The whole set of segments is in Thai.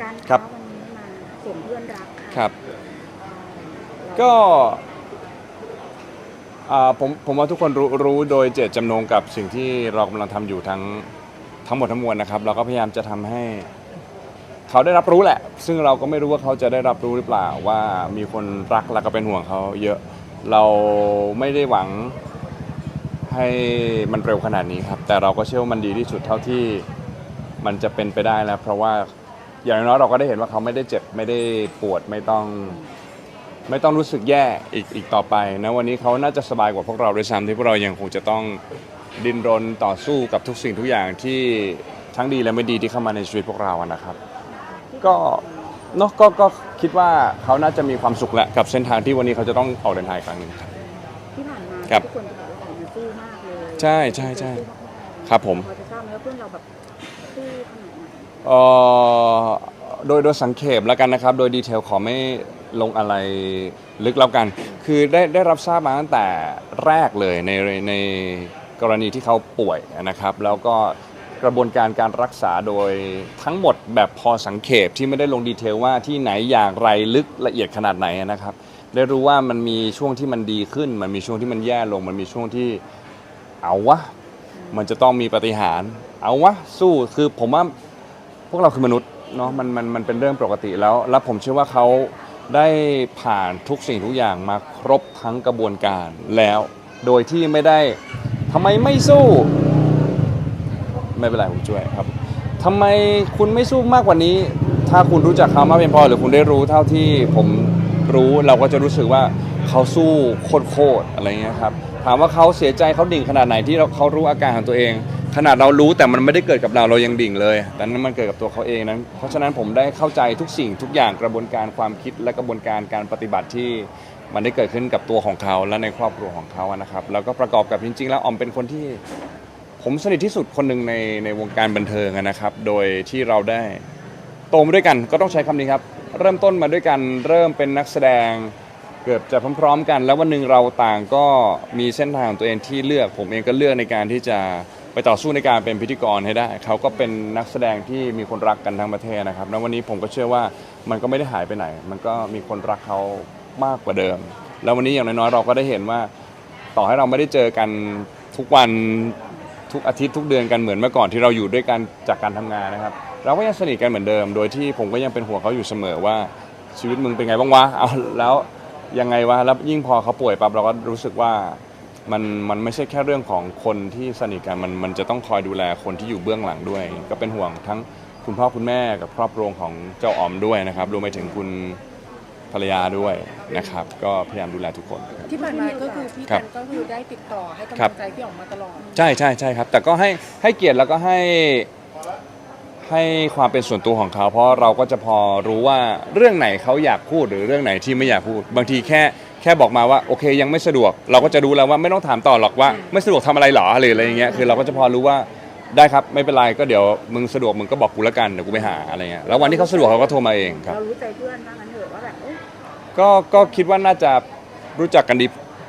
การครัค้าบ วันนี้มาส่งเพื่อนรักค่ะครับเอ่อก็อ่าผมผมว่าทุกคนรู้รู้โดยเจตจำนงกับสิ่งที่เรากำลังทำอยู่ทั้งทั้งหมดทั้งมวลนะครับ เราก็พยายามจะทำให้ เขาได้รับรู้แหละ ซึ่งเราก็ไม่รู้ว่าเขาจะได้รับรู้หรือเปล่าว่ามีคนรักและก็เป็นห่วงเขาเยอะเราไม่ได้หวังให้มันเร็วขนาดนี้ครับ แต่เราก็เชื่อว่ามันดีที่สุดเท่าที่มันจะเป็นไปได้แล้ว เพราะว่า อย่างน้อยๆเราก็ได้เห็นว่าเขาไม่ได้เจ็บไม่ได้ปวดไม่ต้อง ไม่ต้องรู้สึกแย่อีกอีกต่อไปนะวันนี้เขาน่าจะสบายกว่าพวกเราด้วยซ้ำที่พวกเรายังคงจะต้องดิ้นรนต่อสู้กับทุกสิ่งทุกอย่างที่ทั้งดีและไม่ดีที่เข้ามาในชีวิตพวกเราอะนะครับ ก็เนาะก็ก็คิดว่าเขาน่าจะมีความสุขแหละกับเส้นทางที่วันนี้เขาจะต้องออกเดินทางอีกครั้งหนึ่งครับ ที่ผ่านมาครับ ทุกคนจะบอกว่าออกมาสู้มากเลยใช่ใช่ใช่สู้มากๆครับผม พอจะทราบไหมว่าเพื่อนเราแบบสู้ขนาดไหน เอ่อโดยโดยสังเขปแล้วกันนะครับ โดยดีเทลขอไม่ลงอะไรลึกแล้วกัน คือได้ได้รับทราบมาตั้งแต่แรกเลยในในกรณีที่เขาป่วยนะครับ แล้วก็กระบวนการการรักษาโดยทั้งหมดแบบพอสังเขปที่ไม่ได้ลงดีเทลว่าที่ไหนอย่างไรลึกละเอียดขนาดไหนนะครับ ได้รู้ว่ามันมีช่วงที่มันดีขึ้น มันมีช่วงที่มันแย่ลง มันมีช่วงที่เอาวะมันจะต้องมีปฏิหาร เอาวะสู้คือผมว่า พวกเราคือมนุษย์เนาะมันมันมันเป็นเรื่องปกติแล้ว แล้วผมเชื่อว่าเขาได้ผ่านทุกสิ่งทุกอย่างมาครบทั้งกระบวนการแล้ว โดยที่ไม่ได้ทำไมไม่สู้ ไม่เป็นไรผมช่วยครับทำไมคุณไม่สู้มากกว่านี้ ถ้าคุณรู้จักเขามากเพียงพอหรือคุณได้รู้เท่าที่ผมรู้เราก็จะรู้สึกว่าเขาสู้โคตรๆอะไรเงี้ยครับถามว่าเขาเสียใจเขาดิ่งขนาดไหนที่เราเขารู้อาการของตัวเอง ขนาดเรารู้แต่มันไม่ได้เกิดกับเราเรายังดิ่งเลยแต่นั้นมันเกิดกับตัวเขาเองนั้น เพราะฉะนั้นผมได้เข้าใจทุกสิ่งทุกอย่างกระบวนการความคิดและกระบวนการการปฏิบัติที่มันได้เกิดขึ้นกับตัวของเขาและในครอบครัวของเขานะครับ แล้วก็ประกอบกับจริง ๆ แล้วออมเป็นคนที่ ผมสนิทที่สุดคนหนึ่งในในวงการบันเทิงนะครับ โดยที่เราได้โตมาด้วยกันก็ต้องใช้คำนี้ครับ เริ่มต้นมาด้วยกันเริ่มเป็นนักแสดงเกือบจะพร้อม ๆ กัน แล้ววันหนึ่งเราต่างก็มีเส้นทางของตัวเองที่เลือก ผมเองก็เลือกในการที่จะ ไปต่อสู้ในการเป็นพิธีกรให้ได้ เขาก็เป็นนักแสดงที่มีคนรักกันทั้งประเทศนะครับแล้ววันนี้ผมก็เชื่อว่ามันก็ไม่ได้หายไปไหน มันก็มีคนรักเขามากกว่าเดิม แล้ววันนี้อย่างน้อยๆเราก็ได้เห็นว่าต่อให้เราไม่ได้เจอกันทุกวันทุกอาทิตย์ทุกเดือนกันเหมือนเมื่อก่อนที่เราอยู่ด้วยกันจากการทำงานนะครับ เราก็ยังสนิทกันเหมือนเดิม โดยที่ผมก็ยังเป็นห่วงเขาอยู่เสมอว่าชีวิตมึงเป็นไงบ้างวะเอาแล้วยังไงวะแล้วยิ่งพอเขาป่วยปั๊บเราก็รู้สึกว่า มันมันไม่ใช่แค่เรื่องของคนที่สนิทกันมันมันจะต้องคอยดูแลคนที่อยู่เบื้องหลังด้วย ก็เป็นห่วงทั้งคุณพ่อคุณแม่กับครอบครัวของเจ้าอ๋อมด้วยนะครับรวมไปถึงคุณภรรยาด้วยนะครับ ก็พยายามดูแลทุกคนที่ผ่านมาก็คือพี่ครักับ นก็คือได้ติดต่อให้กำครัลับงใจพี่ออกมาตลอด ใช่ใช่ใช่ครับ แต่ก็ให้ให้เกียรติแล้วก็ให้ให้ความเป็นส่วนตัวของเขา เพราะเราก็จะพอรู้ว่าเรื่องไหนเขาอยากพูดหรือเรื่องไหนที่ไม่อยากพูด บางทีแค่ แค่บอกมาว่าโอเคยังไม่สะดวก เราก็จะรู้แล้วว่าไม่ต้องถามต่อหรอกว่าไม่สะดวกทำอะไรหรอหรืออะไรอย่างเงี้ยคือเราก็จะพอรู้ว่าได้ครับไม่เป็นไรก็เดี๋ยวมึงสะดวกมึงก็บอกกูแล้วกันเดี๋ยวกูไปหาอะไรเงี้ยแล้ววันที่เขาสะดวกเขาก็โทรมาเองครับเรารู้ใจเพื่อนบ้างนั้นเถอะว่าแบบเอ้ยก็ก็คิดว่าน่าจะรู้จักกันดี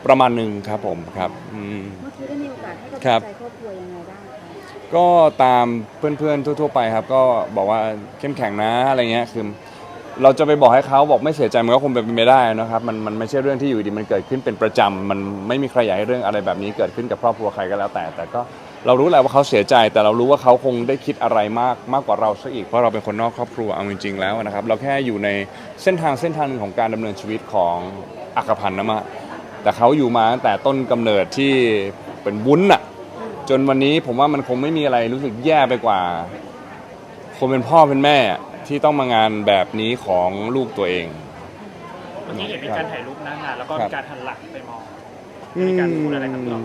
ประมาณหนึ่งครับผมครับอืมเมื่อกี้ได้มีโอกาสให้กำลังครับใจครอบครัวยังไงบ้างคะก็ตามเพื่อนๆทั่ว ๆ ไปครับ ก็บอกว่าเข้มแข็งนะอะไรเงี้ยคือ เราจะไปบอกให้เขาบอกไม่เสียใจมันก็คงเป็นไปไม่ได้นะครับมันมันไม่ใช่เรื่องที่อยู่ดีมันเกิดขึ้นเป็นประจำมันไม่มีใครอยากให้เรื่องอะไรแบบนี้เกิดขึ้นกับครอบครัวใครก็แล้วแต่ แต่ก็เรารู้แหละว่าเขาเสียใจ แต่เรารู้ว่าเขาคงได้คิดอะไรมากมากกว่าเราซะอีกเพราะเราเป็นคนนอกครอบครัวเอาจริงๆแล้วนะครับ เราแค่อยู่ในเส้นทางเส้นทางหนึ่งของการดำเนินชีวิตของอัคพันธ์นะมาแต่เขาอยู่มาตั้งแต่ต้นกำเนิดที่เป็นวุ้นอะจนวันนี้ผมว่ามันคงไม่มีอะไรรู้สึกแย่ไปกว่า คนเป็นพ่อเป็นแม่ ที่ต้องมางานแบบนี้ของลูกตัวเอง เมื่อกี้เห็นมีการถ่ายรูปหน้างานแล้วก็ครับมีการหันหลังไปมองมีการพูดอะไรกับเรา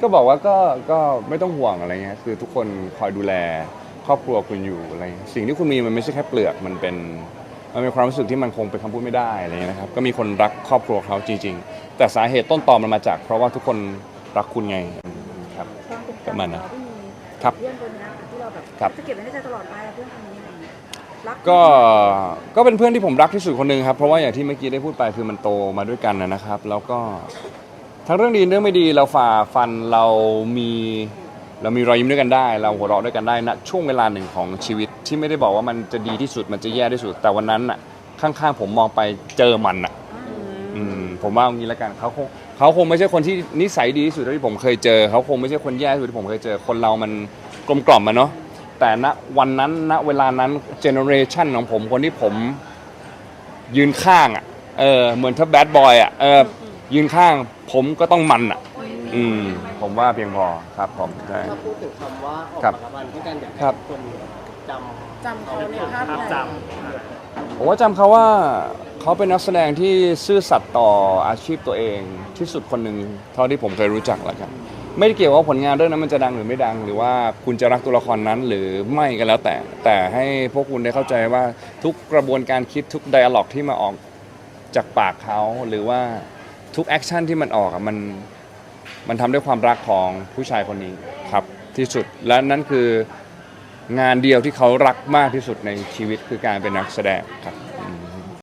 ก็บอกว่าก็ก็ไม่ต้องห่วงอะไรเงี้ยคือทุกคนคอยดูแลครอบครัวคุณอยู่อะไรเงี้ยสิ่งที่คุณมีมันไม่ใช่แค่เปลือกมันเป็นมันเป็นความรู้สึกที่มันคงเป็นคำพูดไม่ได้อะไรเงี้ยนะครับก็มีคนรักครอบครัวเขาจริง ๆ แต่สาเหตุต้นตอมันมาจาก เพราะว่าทุกคนรักคุณไงครับความเป็นประมาณนั้นเราที่มี ครับเพื่อนคนนี้ค่ะที่เราแบบครับ จะเก็บไว้ในใจตลอดไปอะเพื่อนคนนี้อะไรอย่างเงี้ยรักก็ก็เป็นเพื่อนที่ผมรักที่สุดคนหนึ่งครับ เพราะว่าอย่างที่เมื่อกี้ได้พูดไปคือมันโตมาด้วยกันนะนะครับ แล้วก็ทั้งเรื่องดีเรื่องไม่ดีเราฝ่าฟันเรามีเรามีรอยยิ้มด้วยกันได้ เราหัวเราะด้วยกันได้ณช่วงเวลาหนึ่งของชีวิตที่ไม่ได้บอกว่ามันจะดีที่สุดมันจะแย่ที่สุด แต่วันนั้นอะข้างๆผมมองไปเจอมันอะ อืมผมว่าเอางี้แล้วกันเขาคงเขาคงไม่ใช่คนที่นิสัยดีที่สุดเท่าที่ผมเคยเจอเขาคงไม่ใช่คนแย่ที่สุดที่ผมเคยเจอคนเรามันกลมกล่อมมาเนาะแต่ณวันนั้นณเวลานั้นเจเนอเรชันของผมคนที่ผมยืนข้างอะเออเหมือนถ้าแบดบอยอะเออยืนข้างผมก็ต้องมันอะ อืมผมว่าเพียงพอครับผมใช่ ถ้าพูดถึงคำว่าออกครับรางวัลที่กันอยากครัให้บ คนจำจำเขาในภาพภาพไหนจำ ผมว่าจำเขาว่า เขาเป็นนักแสดงที่ซื่อสัตย์ต่ออาชีพตัวเองที่สุดคนหนึ่งเท่าที่ผมเคยรู้จักแล้วครับไม่ได้เกี่ยวว่าผลงานเรื่องนั้นมันจะดังหรือไม่ดัง หรือว่าคุณจะรักตัวละครนั้นหรือไม่ก็แล้วแต่ แต่ให้พวกคุณได้เข้าใจว่าทุกกระบวนการคิดทุกไดอะล็อกที่มาออกจากปากเขาหรือว่าทุกแอคชั่นที่มันออกอะมันมันทำด้วยความรักของผู้ชายคนนี้ครับที่สุดและนั่นคืองานเดียวที่เขารักมากที่สุดในชีวิตคือการเป็นนักแสดงครับ